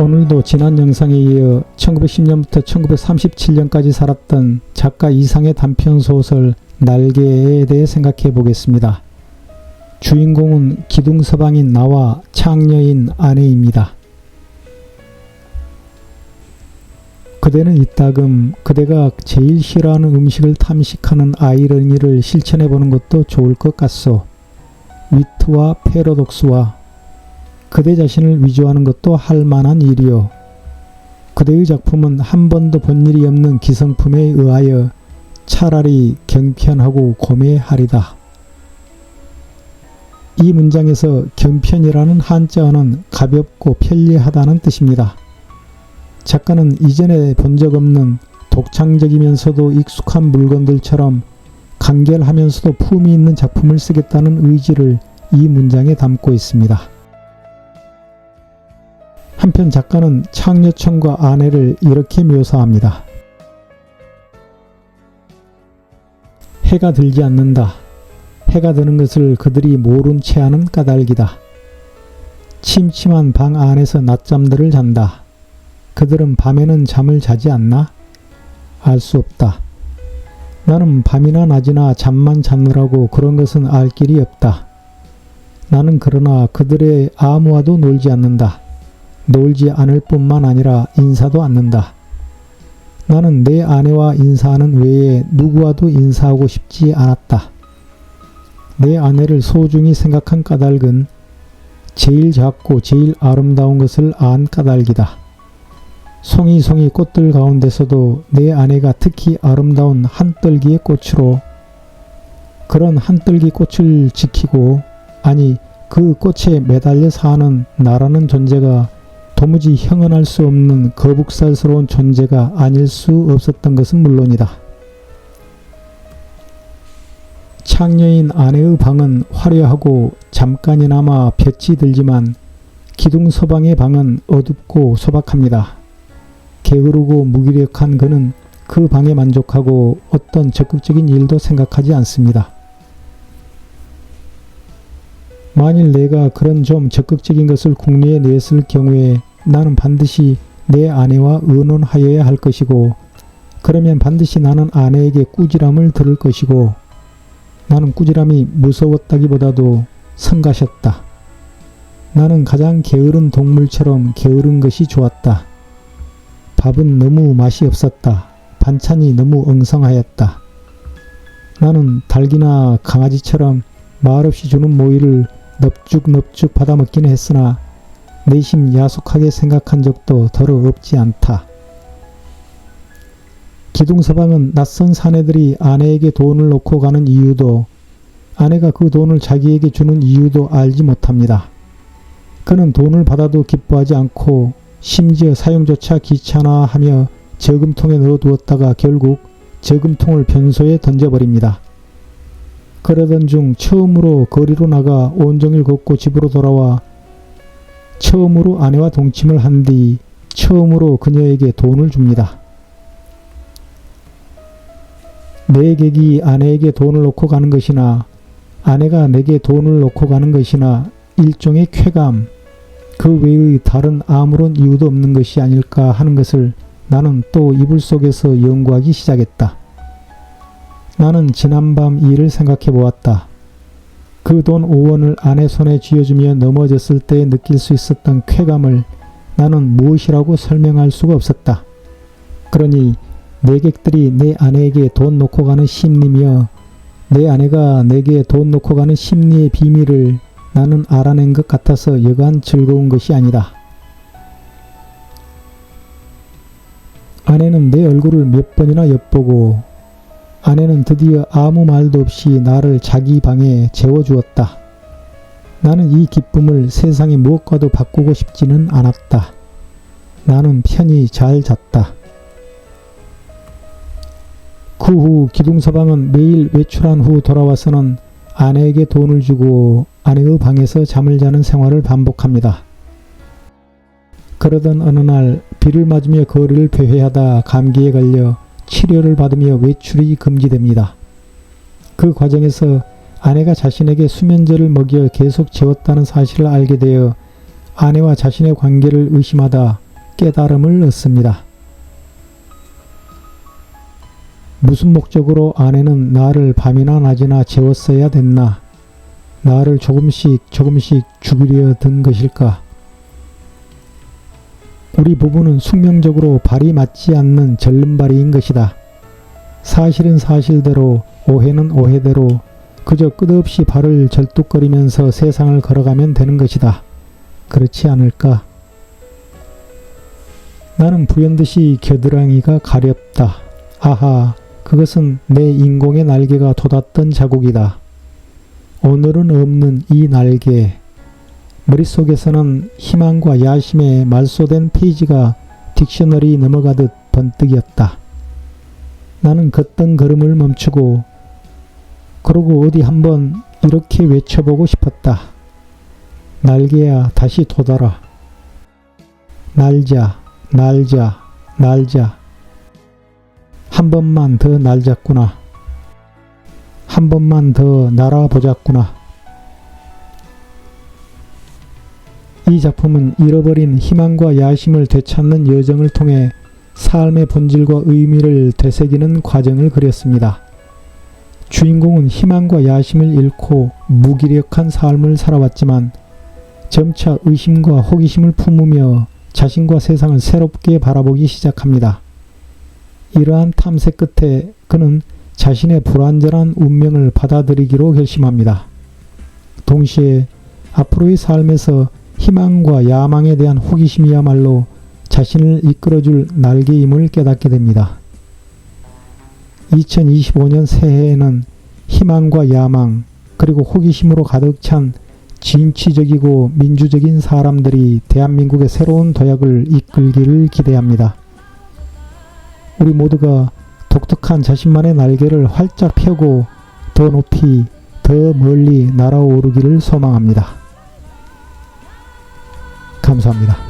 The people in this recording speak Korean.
오늘도 지난 영상에 이어 1910년부터 1937년까지 살았던 작가 이상의 단편 소설 날개에 대해 생각해 보겠습니다. 주인공은 기둥서방인 나와 창녀인 아내입니다. 그대는 이따금 그대가 제일 싫어하는 음식을 탐식하는 아이러니를 실천해 보는 것도 좋을 것 같소. 위트와 패러독스와 그대 자신을 위조하는 것도 할 만한 일이요. 그대의 작품은 한 번도 본 일이 없는 기성품에 의하여 차라리 경편하고 고매하리다. 이 문장에서 경편이라는 한자어는 가볍고 편리하다는 뜻입니다. 작가는 이전에 본 적 없는 독창적이면서도 익숙한 물건들처럼 간결하면서도 품이 있는 작품을 쓰겠다는 의지를 이 문장에 담고 있습니다. 한편 작가는 창녀청과 아내를 이렇게 묘사합니다. 해가 들지 않는다. 해가 드는 것을 그들이 모른 채 하는 까닭이다. 침침한 방 안에서 낮잠들을 잔다. 그들은 밤에는 잠을 자지 않나? 알 수 없다. 나는 밤이나 낮이나 잠만 자느라고 그런 것은 알 길이 없다. 나는 그러나 그들의 아무와도 놀지 않는다. 놀지 않을 뿐만 아니라 인사도 않는다. 나는 내 아내와 인사하는 외에 누구와도 인사하고 싶지 않았다. 내 아내를 소중히 생각한 까닭은 제일 작고 제일 아름다운 것을 안 까닭이다. 송이송이 꽃들 가운데서도 내 아내가 특히 아름다운 한떨기의 꽃으로 그런 한떨기 꽃을 지키고 아니 그 꽃에 매달려 사는 나라는 존재가 도무지 형언할 수 없는 거북살스러운 존재가 아닐 수 없었던 것은 물론이다. 창녀인 아내의 방은 화려하고 잠깐이나마 볕이 들지만 기둥 서방의 방은 어둡고 소박합니다. 게으르고 무기력한 그는 그 방에 만족하고 어떤 적극적인 일도 생각하지 않습니다. 만일 내가 그런 좀 적극적인 것을 국리에 냈을 경우에 나는 반드시 내 아내와 의논하여야 할 것이고 그러면 반드시 나는 아내에게 꾸지람을 들을 것이고 나는 꾸지람이 무서웠다기보다도 성가셨다. 나는 가장 게으른 동물처럼 게으른 것이 좋았다. 밥은 너무 맛이 없었다. 반찬이 너무 엉성하였다. 나는 닭이나 강아지처럼 말없이 주는 모이를 넙죽넙죽 받아먹기는 했으나 내심 야속하게 생각한 적도 더러 없지 않다. 기둥서방은 낯선 사내들이 아내에게 돈을 놓고 가는 이유도 아내가 그 돈을 자기에게 주는 이유도 알지 못합니다. 그는 돈을 받아도 기뻐하지 않고 심지어 사용조차 귀찮아하며 저금통에 넣어두었다가 결국 저금통을 변소에 던져버립니다. 그러던 중 처음으로 거리로 나가 온종일 걷고 집으로 돌아와 처음으로 아내와 동침을 한 뒤 처음으로 그녀에게 돈을 줍니다. 내 객이 아내에게 돈을 놓고 가는 것이나 아내가 내게 돈을 놓고 가는 것이나 일종의 쾌감, 그 외의 다른 아무런 이유도 없는 것이 아닐까 하는 것을 나는 또 이불 속에서 연구하기 시작했다. 나는 지난밤 일을 생각해 보았다. 그 돈 5원을 아내 손에 쥐어주며 넘어졌을 때 느낄 수 있었던 쾌감을 나는 무엇이라고 설명할 수가 없었다. 그러니 내객들이 내 아내에게 돈 놓고 가는 심리며 내 아내가 내게 돈 놓고 가는 심리의 비밀을 나는 알아낸 것 같아서 여간 즐거운 것이 아니다. 아내는 내 얼굴을 몇 번이나 엿보고 아내는 드디어 아무 말도 없이 나를 자기 방에 재워주었다. 나는 이 기쁨을 세상의 무엇과도 바꾸고 싶지는 않았다. 나는 편히 잘 잤다. 그 후 기둥서방은 매일 외출한 후 돌아와서는 아내에게 돈을 주고 아내의 방에서 잠을 자는 생활을 반복합니다. 그러던 어느 날 비를 맞으며 거리를 배회하다 감기에 걸려 치료를 받으며 외출이 금지됩니다. 그 과정에서 아내가 자신에게 수면제를 먹여 계속 재웠다는 사실을 알게 되어 아내와 자신의 관계를 의심하다 깨달음을 얻습니다. 무슨 목적으로 아내는 나를 밤이나 낮이나 재웠어야 됐나? 나를 조금씩 조금씩 죽이려 든 것일까? 우리 부부는 숙명적으로 발이 맞지 않는 절름발이인 것이다. 사실은 사실대로, 오해는 오해대로 그저 끝없이 발을 절뚝거리면서 세상을 걸어가면 되는 것이다. 그렇지 않을까? 나는 부연듯이 겨드랑이가 가렵다. 아하, 그것은 내 인공의 날개가 돋았던 자국이다. 오늘은 없는 이 날개. 머릿속에서는 희망과 야심의 말소된 페이지가 딕셔너리 넘어가듯 번뜩이었다. 나는 걷던 걸음을 멈추고 그러고 어디 한번 이렇게 외쳐보고 싶었다. 날개야 다시 돋아라. 날자, 날자, 날자. 한 번만 더 날잡구나. 한 번만 더 날아보자꾸나. 이 작품은 잃어버린 희망과 야심을 되찾는 여정을 통해 삶의 본질과 의미를 되새기는 과정을 그렸습니다. 주인공은 희망과 야심을 잃고 무기력한 삶을 살아왔지만 점차 의심과 호기심을 품으며 자신과 세상을 새롭게 바라보기 시작합니다. 이러한 탐색 끝에 그는 자신의 불완전한 운명을 받아들이기로 결심합니다. 동시에 앞으로의 삶에서 희망과 야망에 대한 호기심이야말로 자신을 이끌어줄 날개임을 깨닫게 됩니다. 2025년 새해에는 희망과 야망 그리고 호기심으로 가득 찬 진취적이고 민주적인 사람들이 대한민국의 새로운 도약을 이끌기를 기대합니다. 우리 모두가 독특한 자신만의 날개를 활짝 펴고 더 높이 더 멀리 날아오르기를 소망합니다. 감사합니다.